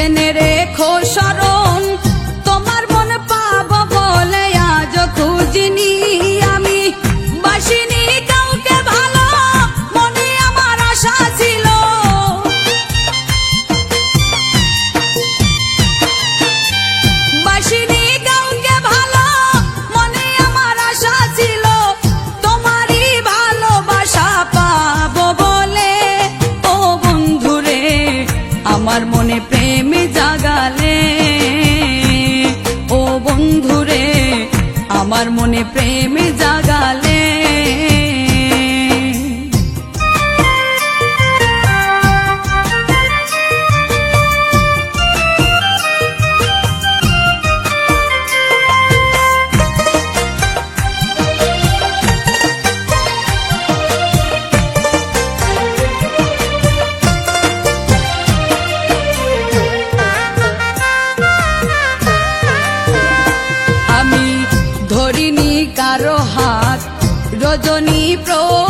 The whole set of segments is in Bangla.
tener প্রেম রজনী প্রভাত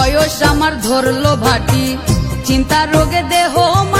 বয়স আমার ধরলো ভাটি। চিন্তা রোগে দেহ মাটি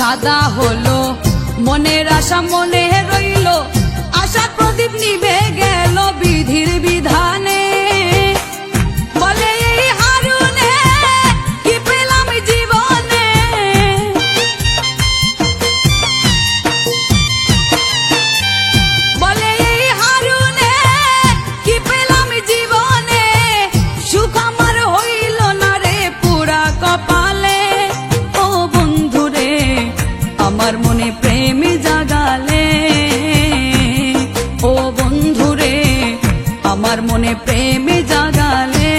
সাদা হলো। মনের আশা মনে রইল। আশা প্রদীপ নিভে গেল। প্রেম জাগালে। ও বন্ধুরে, আমার মনে প্রেম জাগালে।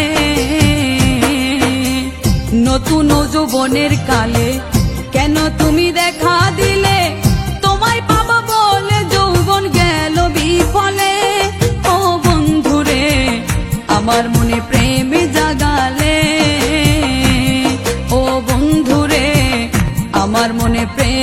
নতুন যৌবনের কালে কেন তুমি দেখা দিলে? তোমায় পাবো বলে যৌবন গেল বিফলে। ও বন্ধুরে, আমার মনে প্রেম জাগালে। ও বন্ধুরে, আমার মনে প্রেম